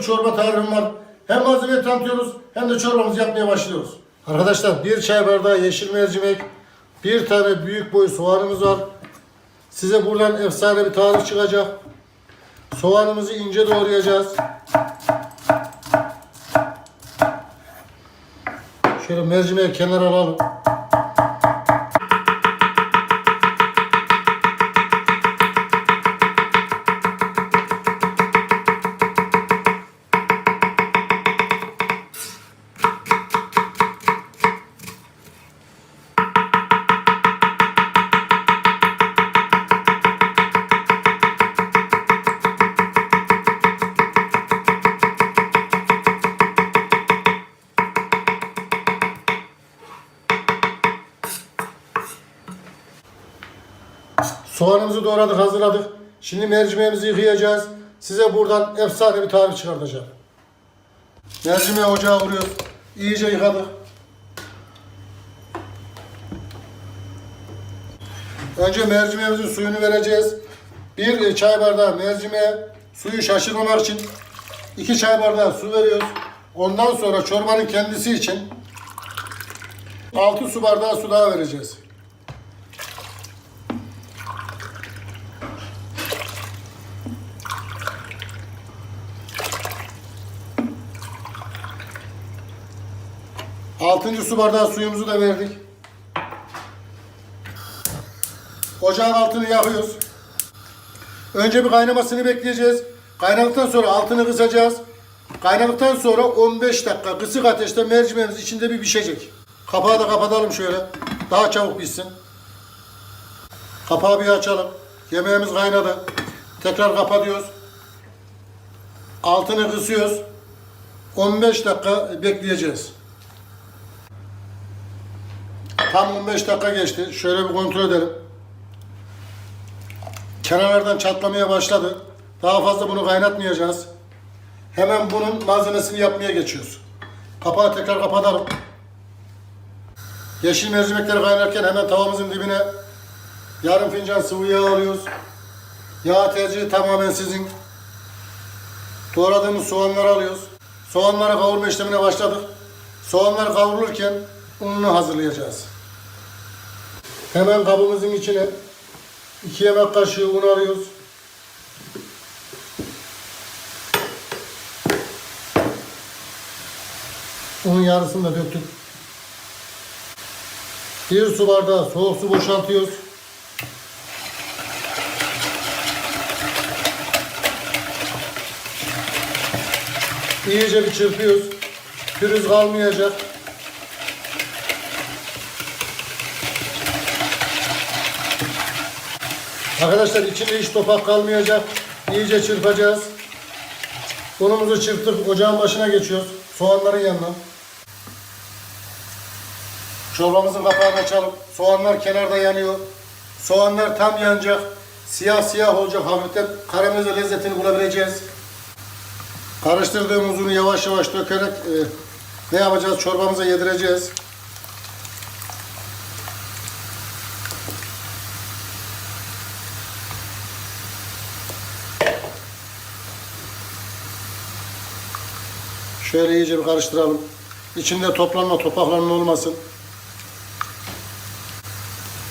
bir çorba tarifim var. Hem malzemeyi tanıtıyoruz hem de çorbamızı yapmaya başlıyoruz. Arkadaşlar bir çay bardağı yeşil mercimek, bir tane büyük boy soğanımız var. Size buradan efsane bir tarif çıkacak. Soğanımızı ince doğrayacağız. Şöyle mercimeği kenara alalım. Soğanımızı doğradık, hazırladık. Şimdi mercimeğimizi yıkayacağız. Size buradan efsane bir tarif çıkartacağım. Mercimeği ocağa vuruyoruz. İyice yıkadık. Önce mercimeğimizin suyunu vereceğiz. Bir çay bardağı mercimeğe suyu şaşırmamak için iki çay bardağı su veriyoruz. Ondan sonra çorbanın kendisi için 6 su bardağı su daha vereceğiz. Altıncı su bardağı suyumuzu da verdik. Ocağın altını yakıyoruz. Önce bir kaynamasını bekleyeceğiz. Kaynadıktan sonra altını kısacağız. Kaynadıktan sonra 15 dakika kısık ateşte mercimeğimiz içinde bir pişecek. Kapağı da kapatalım şöyle. Daha çabuk pişsin. Kapağı bir açalım. Yemeğimiz kaynadı. Tekrar kapatıyoruz. Altını kısıyoruz. 15 dakika bekleyeceğiz. Tam 15 dakika geçti. Şöyle bir kontrol edelim. Kenarlardan çatlamaya başladı. Daha fazla bunu kaynatmayacağız. Hemen bunun malzemesini yapmaya geçiyoruz. Kapağı tekrar kapatalım. Yeşil mercimekleri kaynarken hemen tavamızın dibine yarım fincan sıvı yağ alıyoruz. Yağ tercihi tamamen sizin. Doğradığımız soğanları alıyoruz. Soğanları kavurma işlemine başladık. Soğanlar kavrulurken ununu hazırlayacağız. Hemen kabımızın içine 2 yemek kaşığı un alıyoruz. Unun yarısını da döktük. Bir su bardağı soğuk su boşaltıyoruz. İyice bir çırpıyoruz. Pürüz kalmayacak. Arkadaşlar içinde hiç topak kalmayacak. İyice çırpacağız. Unumuzu çırptık. Ocağın başına geçiyoruz. Soğanların yanına. Çorbamızın kapağını açalım. Soğanlar kenarda yanıyor. Soğanlar tam yanacak. Siyah siyah olacak hafiften. Karamelize lezzetini bulabileceğiz. Karıştırdığımız unu yavaş yavaş dökerek e, ne yapacağız? Çorbamıza yedireceğiz. Şöyle iyice bir karıştıralım. İçinde toplanma, topaklanma olmasın.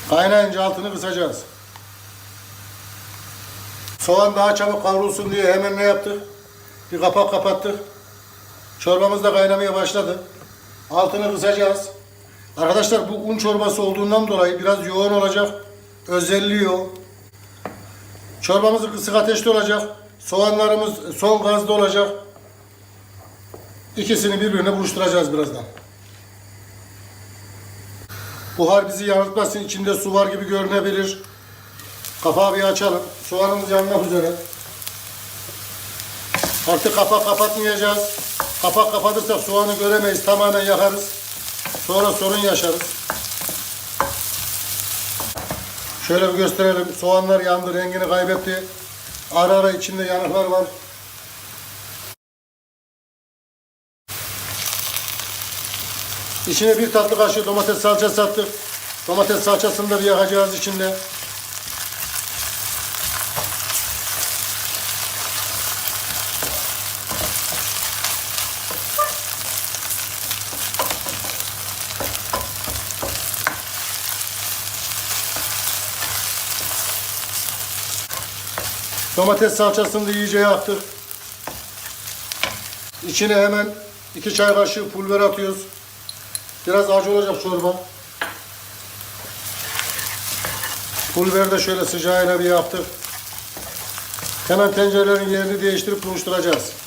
Kaynayınca altını kısacağız. Soğan daha çabuk kavrulsun diye hemen ne yaptık? Bir kapak kapattık. Çorbamız da kaynamaya başladı. Altını kısacağız. Arkadaşlar bu un çorbası olduğundan dolayı biraz yoğun olacak. Özelliği o. Çorbamız kısık ateşte olacak. Soğanlarımız son gazda olacak. İkisini birbirine buluşturacağız birazdan. Buhar bizi yanıltmasın. İçinde su var gibi görünebilir. Kapağı bir açalım. Soğanımız yanmak üzere. Artık kapak kapatmayacağız. Kapak kapatırsak soğanı göremeyiz. Tamamen yakarız. Sonra sorun yaşarız. Şöyle bir gösterelim. Soğanlar yandı. Rengini kaybetti. Ara ara içinde yanıklar var. İçine bir tatlı kaşığı domates salçası attık. Domates salçasını da bir yakacağız içinde. Domates salçasını da iyice yaptık. İçine hemen 2 çay kaşığı pul biber atıyoruz. Biraz acı olacak çorba. Pulveri de şöyle sıcağıyla bir yaptık. Hemen tencerelerin yerini değiştirip buluşturacağız.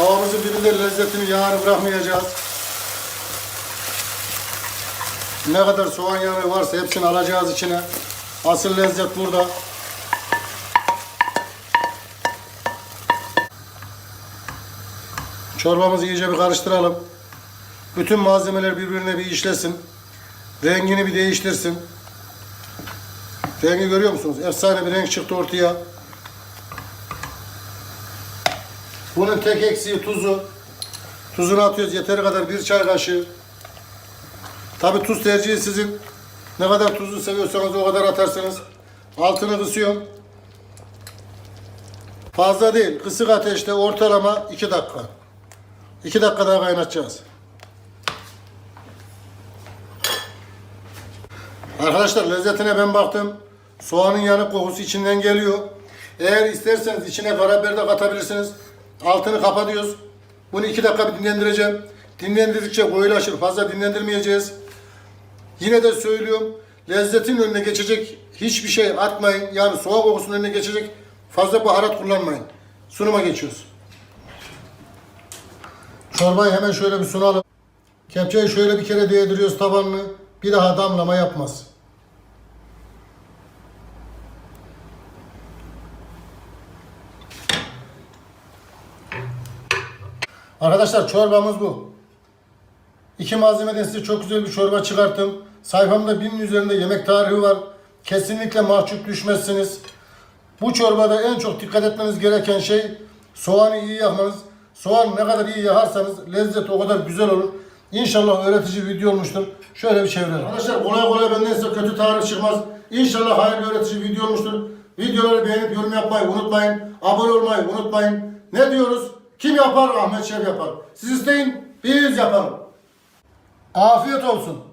Tavamızın dibinde lezzetini yağını bırakmayacağız. Ne kadar soğan yağı varsa hepsini alacağız içine. Asıl lezzet burada. Çorbamızı iyice bir karıştıralım. Bütün malzemeler birbirine bir işlesin. Rengini bir değiştirsin. Rengi görüyor musunuz? Efsane bir renk çıktı ortaya. Bunun tek eksiği tuzu. Tuzunu atıyoruz yeteri kadar bir çay kaşığı. Tabi tuz tercihi sizin. Ne kadar tuzlu seviyorsanız o kadar atarsınız. Altını kısıyorum. Fazla değil. Kısık ateşte ortalama 2 dakika. 2 dakika daha kaynatacağız. Arkadaşlar lezzetine ben baktım. Soğanın yanık kokusu içinden geliyor. Eğer isterseniz içine karabiber de katabilirsiniz. Altını kapatıyoruz. Bunu 2 dakika bir dinlendireceğim. Dinlendirdikçe koyulaşır. Fazla dinlendirmeyeceğiz. Yine de söylüyorum. Lezzetin önüne geçecek hiçbir şey atmayın. Yani soğan kokusunun önüne geçecek fazla baharat kullanmayın. Sunuma geçiyoruz. Çorbayı hemen şöyle bir sunalım. Kepçeyi şöyle bir kere değdiriyoruz tabanını. Bir daha damlama yapmaz. Arkadaşlar çorbamız bu. İki malzemeden size çok güzel bir çorba çıkarttım. Sayfamda binin üzerinde yemek tarihi var. Kesinlikle mahcup düşmezsiniz. Bu çorbada en çok dikkat etmeniz gereken şey soğanı iyi yakmanız. Soğan ne kadar iyi yakarsanız lezzet o kadar güzel olur. İnşallah öğretici video olmuştur. Şöyle bir çevirelim. Arkadaşlar kolay kolay benden size kötü tarif çıkmaz. İnşallah hayırlı öğretici video olmuştur. Videoları beğenip yorum yapmayı unutmayın. Abone olmayı unutmayın. Ne diyoruz? Kim yapar? Ahmet Şef yapar. Siz isteyin, biz yapalım. Afiyet olsun.